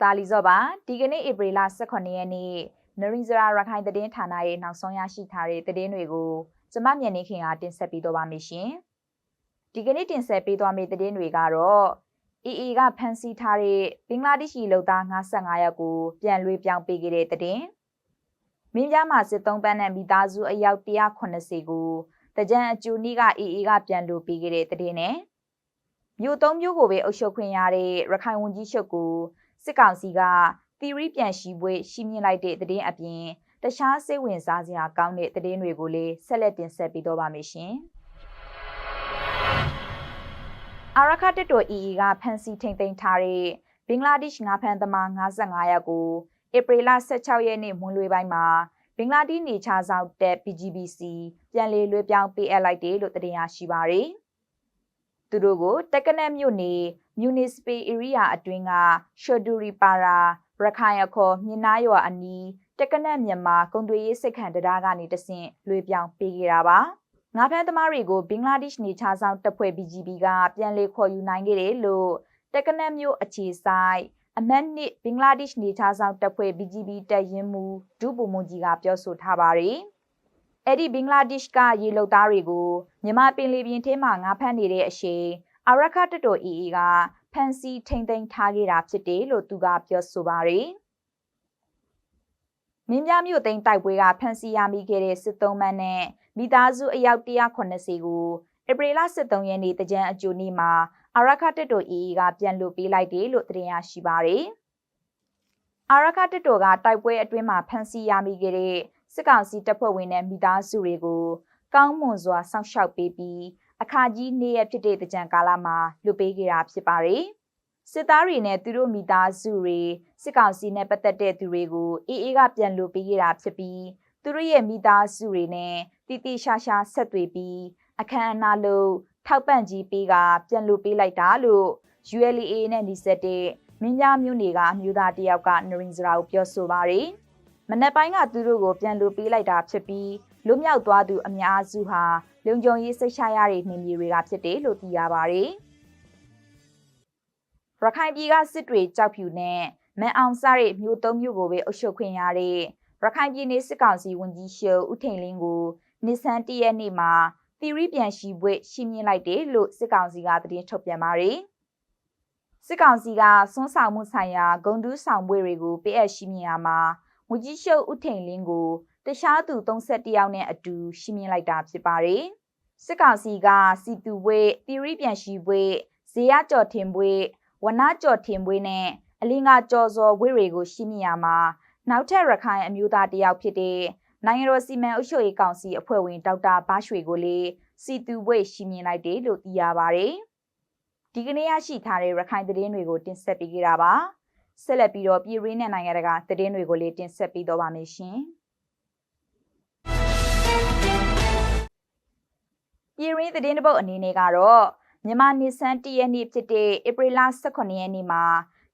တာလီဇော့ပါဒီကနေ့ဧပြီလ18ရက်နေ့နရင်းစရာရခိုင်သတင်းဌာနရဲ့နောက်ဆုံးရရှိထားတဲ့သတင်းတွေကိုကျမမြန်နေခင်ကတင်ဆက်ပေးတော့ပါမယ်ရှင်ဒီကနေ့တင်ဆက်ပေးသွားမယ့်သတင်းတွေကတော့ EE ကဖမ်းဆီးထားတဲ့ဘင်္ဂလားဒေ့ရှ်လူသား55ယောက်ကိုပြန်လွှဲပြောင်းပေးခဲ့တဲ့သတင်းမင်းပြားမှာစစ်သုံးပန်းနဲ့မိသားစုအယောက်180ကိုတကြံအကျူနီးက EE ကပြန်လွှဲပေးခဲ့တဲ့သတင်းနဲ့မြို့သုံးမျိုးကိုပဲအုပ်ချုပ်ခွင့်ရတဲ့ရခိုင်ဝန်ကြီးချုပ်ကို စစ်ကောင်စီကသီရိပြန်ရှိပွဲရှိမြင့်လိုက်တဲ့သတင်းအပြင်တခြားစိတ်ဝင်စားစရာကောင်းတဲ့သတင်းတွေကိုလည်းဆက်လက်တင်ဆက်ပေးတော့ပါမယ်ရှင်။အာရခတက်တော် EE ကဖမ်းဆီးထိန်သိမ်းထားတဲ့ဘင်္ဂလားဒေ့ရှ်ငါးဖမ်းသမား55ယောက်ကိုဧပြီလ16ရက်နေ့မွန်းလွဲပိုင်းမှာဘင်္ဂလားဒေ့ရှ်နေချာဆောင်တက် PGBC ပြန်လည်လွှဲပြောင်းပေးအပ်လိုက်တယ်လို့သတင်းရရှိပါရယ်။ သူတို့ကို တက္ကနက်မြို့နယ် Municipal Area အတွင်းက Shoduri Para ရခိုင်အခေါ်မြင်းနာရွာအနီးတက္ကနက်မြန်မာကုန်သွယ်ရေးစိတ်ခံတရားကနေတဆင့်လွှဲပြောင်းပေးခဲ့တာပါ။ငါးဖမ်းသမားတွေကိုဘင်္ဂလားဒေ့ရှ်နေချာဆောင်တပ်ဖွဲ့ BGB ကပြန်လည်ခေါ်ယူနိုင်ခဲ့တယ်လို့တက္ကနက်မြို့အခြေဆိုင်အမတ်နစ်ဘင်္ဂလားဒေ့ရှ်နေချာဆောင်တပ်ဖွဲ့ BGB တပ်ရင်းမှုဒုဗိုလ်မှူးကြီးကပြောဆိုထားပါတယ်။ အဲ့ဒီဘင်္ဂလားဒေ့ရှ်ကရေလုံသားတွေကိုမြန်မာပင်လယ်ပြင်ထဲမှာငါးဖမ်းနေတဲ့အရှိန်အာရခတတော် EE ကဖန်စီထိမ့်သိမ်းထားခဲ့တာဖြစ်တယ်လို့သူကပြောဆိုပါတယ်။မင်းပြမြို့သိမ်းတိုက်ပွဲကဖန်စီရမိခဲ့တဲ့စစ်သုံးမန်းနဲ့မိသားစုအယောက်180ကိုဧပြီလ23ရက်နေ့တကြံအကျိုးနေ့မှာအာရခတက်တော် EE ကပြန်လွှတ်ပေးလိုက်တယ်လို့သတင်းရရှိပါတယ်။အာရခတက်တော်ကတိုက်ပွဲအတွင်းမှာဖန်စီရမိခဲ့တဲ့ စစ်ကောင်စီတပ်ဖွဲ့ဝင်တဲ့မိသားစုတွေကိုကောင်းမွန်စွာစောင့်ရှောက်ပေးပြီးအခါကြီးနေ့ရက်ဖြစ်တဲ့ကြံကာလမှာလွတ်ပေးခဲ့တာဖြစ်ပါတယ်။စစ်သားတွေနဲ့သူတို့မိသားစုတွေစစ်ကောင်စီနဲ့ပတ်သက်တဲ့သူတွေကိုအေးအေးကပြန်လွတ်ပေးခဲ့တာဖြစ်ပြီးသူတို့ရဲ့မိသားစုတွေနဲ့တိတိရှာရှာဆက်သွေးပြီးအခမ်းအနားလို့ထောက်ပံ့ကြီးပေးကပြန်လွတ်ပေးလိုက်တာလို့ ULA နဲ့နှိစက်တဲ့မင်းများမျိုးနေကအမျိုးသားတယောက်ကနရင်စရာကိုပြောဆိုပါတယ်။ မနက်ပိုင်းကသူတို့ကိုပြန်လွတ်ပေးလိုက်တာဖြစ်ပြီးလွတ်မြောက်သွားသူအများစုဟာလုံခြုံရေးစိတ်ချရတဲ့နေမြေတွေကဖြစ်တယ်လို့သိရပါတယ်။ရခိုင်ပြည်ကစစ်တွေကြောက်ဖြူနဲ့မန်အောင်စတဲ့မြို့သုံးမြို့ကိုပဲအုပ်ချုပ်ခွင့်ရတဲ့ရခိုင်ပြည်နယ်စစ်ကောင်စီဝန်ကြီးရှုဦးထိန်လင်းကိုနေဆန်တရက်နေ့မှာသီရိပြန်ရှိပွဲရှင်းပြလိုက်တယ်လို့စစ်ကောင်စီကသတင်းထုတ်ပြန်ပါတယ်။စစ်ကောင်စီကစွန်းဆောင်မှုဆိုင်ရာဂုံတူးဆောင်ပွဲတွေကိုပေးအပ်ရှိမြင်ရမှာ ဝန်ကြီးရှုဦးထိန်လင်းကိုတခြားသူ31ယောက်နဲ့အတူရှင်းပြလိုက်တာဖြစ်ပါတယ်။စစ်ကောင်စီကစီတူဝေးတီရီပြန်ရှိဝေးဇေယကြော်ထင်ဝေးဝနာကြော်ထင်ဝေးနဲ့အလင်းကကြော်စော်ဝေးတွေကိုရှင်းပြရမှာနောက်ထပ်ရခိုင်အမျိုးသားတယောက်ဖြစ်တဲ့နိုင်ငံတော်စီမံအုပ်ချုပ်ရေးကောင်စီအဖွဲ့ဝင်ဒေါက်တာဘာရွှေကိုလည်းစီတူဝေးရှင်းပြလိုက်တယ်လို့သိရပါတယ်။ဒီကနေ့ရရှိထားတဲ့ရခိုင်သတင်းတွေကိုတင်ဆက်ပေးကြတာပါ။ ဆက်လက်ပြီးတော့ပြည်ရင်းနဲ့နိုင်ငံတကာသတင်းတွေကိုလည်းတင်ဆက်ပေးတော့ပါမယ်ရှင်။ပြည်ရင်းသတင်းတပုတ်အနေနဲ့ကတော့မြန်မာနေဆန်းတရက်နေ့ဖြစ်တဲ့ဧပြီလ18ရက်နေ့မှာ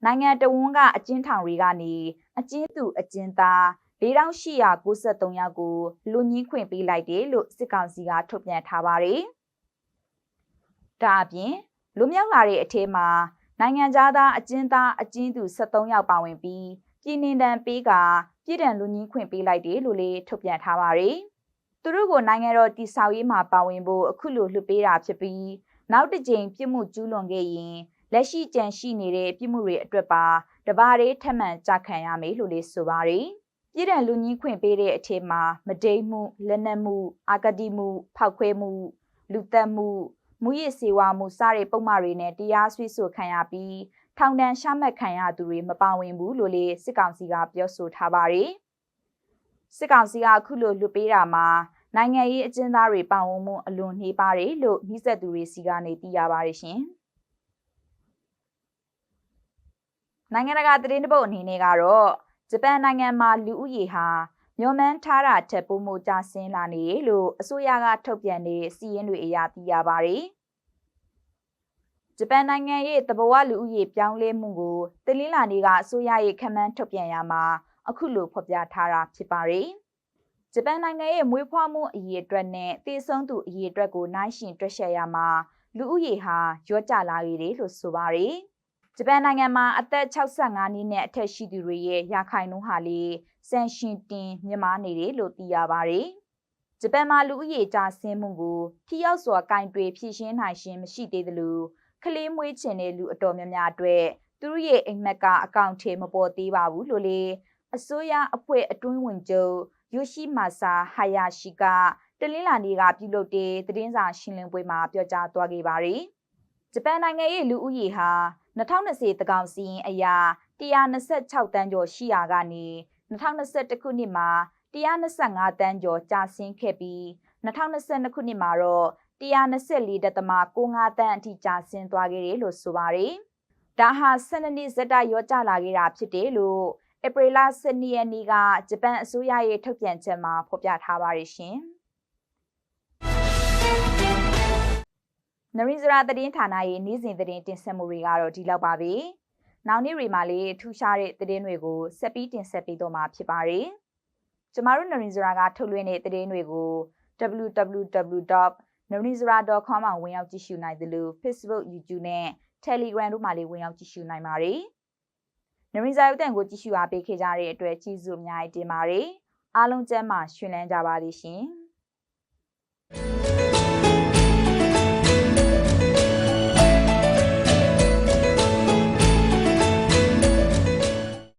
နိုင်ငံတော်ဝန်ကအကျဉ်းထောင်တွေကနေအကျဉ်းသူအကျဉ်းသား4893ယောက်ကိုလူညင်းခွင့်ပေးလိုက်တယ်လို့စစ်ကောင်စီကထုတ်ပြန်ထားပါတယ်။ဒါအပြင်လူမြောက်လာတဲ့အထဲမှာ နိုင်ငံသားအကျဉ်းသားအကျဉ်းသူ73ယောက်ပါဝင်ပြီးပြည်နှင်တန်ပေးကပြည်တံလူညင်းခွင့်ပေးလိုက်တယ်လို့လည်းထုတ်ပြန်ထားပါတယ်။သူတို့ကိုနိုင်ငံတော်တည်ဆောက်ရေးမှာပါဝင်ဖို့အခုလိုလှုပ်ပေးတာဖြစ်ပြီးနောက်တစ်ကြိမ်ပြစ်မှုကျူးလွန်ခဲ့ရင်လက်ရှိကြံရှိနေတဲ့ပြစ်မှုတွေအတွက်ပါတဘာတွေထပ်မံကြခံရမယ်လို့လေးဆိုပါတယ်။ပြည်ထန်လူကြီးခွင့်ပေးတဲ့အထက်မှာမဒိတ်မှုလက်နက်မှုအာကတိမှုဖောက်ခွဲမှုလူသက်မှု မူရစ်စေဝါမှုစတဲ့ပုံမှန်တွေနဲ့တရားစွဲဆိုခံရပြီးထောင်ဒဏ်ရှာမှတ်ခံရသူတွေမပါဝင်ဘူးလို့လေစစ်ကောင်စီကပြောဆိုထားပါတယ်။စစ်ကောင်စီကအခုလိုလွတ်ပေးတာမှာနိုင်ငံရေးအကျဉ်းသားတွေပါဝင်မှုအလွန်နှေးပါတယ်လို့နှိစက်သူတွေစီကနေသိရပါတယ်ရှင်။နိုင်ငံတကာသတင်းတပုတ်အနေနဲ့ကတော့ဂျပန်နိုင်ငံမှာလူဦးရေဟာမျော်မှန်းထားတာထက်ပိုမိုကျဆင်းလာနေတယ်လို့အစိုးရကထုတ်ပြန်တဲ့စီးရင်တွေအရသိရပါတယ်။ ဂျပန်နိုင်ငံရဲ့တဘဝလူဦးရေပြောင်းလဲမှုကိုတလင်းလာနေကအစိုးရရဲ့ခန့်မှန်းထုတ်ပြန်ရမှာအခုလိုဖော်ပြထားတာဖြစ်ပါတယ်။ဂျပန်နိုင်ငံရဲ့မွေးဖွားမှုအရေးအတွက်နဲ့တည်ဆုံးသူအရေးအတွက်ကိုနိုင်ရှင်တွက်ချက်ရမှာလူဦးရေဟာရော့ကျလာခဲ့တယ်လို့ဆိုပါတယ်ဂျပန်နိုင်ငံမှာအသက်65နှစ်နဲ့အထက်ရှိသူတွေရဲ့ရာခိုင်နှုန်းဟာလေဆန်ရှင်တင်မြင့်မားနေတယ်လို့သိရပါတယ်။ဂျပန်မှာလူဦးရေကျဆင်းမှုကိုထိရောက်စွာကင်တွယ်ဖြည့်ရှင်းနိုင်ခြင်းမရှိသေးသလို ကလေးမွေးချင်တဲ့လူအတော်များများအတွက်သူတို့ရဲ့အိမ်မက်ကအကောင့်ထဲမပေါ်သေးပါဘူးလို့လေအစိုးရအဖွဲ့အတွင်းဝင်ချုပ်ယိုရှိမာဆာဟာယာရှိကတလင်းလာနေကပြုလုပ်တဲ့သတင်းစာရှင်းလင်းပွဲမှာပြောကြားသွားခဲ့ပါတယ်။ဂျပန်နိုင်ငံရဲ့လူဦးရေဟာ2020တကောင်စီရင်အရာ126တန်းကျော်ရှိရာကနေ2021ခုနှစ်မှာ125တန်းကျော်ကျဆင်းခဲ့ပြီး2022ခုနှစ်မှာတော့ 124.65တန်းအထိကျဆင်းသွားခဲ့တယ်လို့ဆိုပါတယ်။ဒါဟာ12နှစ်ဇက်တိုက်ရောကျလာခဲ့တာဖြစ်တယ်လို့ဧပြီလ12ရက်နေ့ကဂျပန်အစိုးရရဲ့ထုတ်ပြန်ချက်မှာဖော်ပြထားပါတယ်ရှင်။နရင်းစရာသတင်းဌာနရဲ့နေ့စဉ်သတင်းတင်ဆက်မှုတွေကတော့ဒီလောက်ပါပဲ။နောက်နေ့တွေမှာလည်းထူးခြားတဲ့သတင်းတွေကိုဆက်ပြီးတင်ဆက်ပေးတော့မှာဖြစ်ပါတယ်။ကျမတို့နရင်းစရာကထုတ်လွှင့်တဲ့သတင်းတွေကို www.narinzara.com မှာဝင်ရောက်ကြည့်ရှုနိုင်သလို Facebook, YouTube နဲ့ Telegram တို့မှာလည်းဝင်ရောက်ကြည့်ရှုနိုင်ပါတယ်။နရင်းစရာရုပ်သံကိုကြည့်ရှုအားပေးခဲ့ကြတဲ့အတွက်ကျေးဇူးအများကြီးတင်ပါတယ်။အားလုံးကျမ်းမာရှင်လန်းကြပါသည်ရှင်။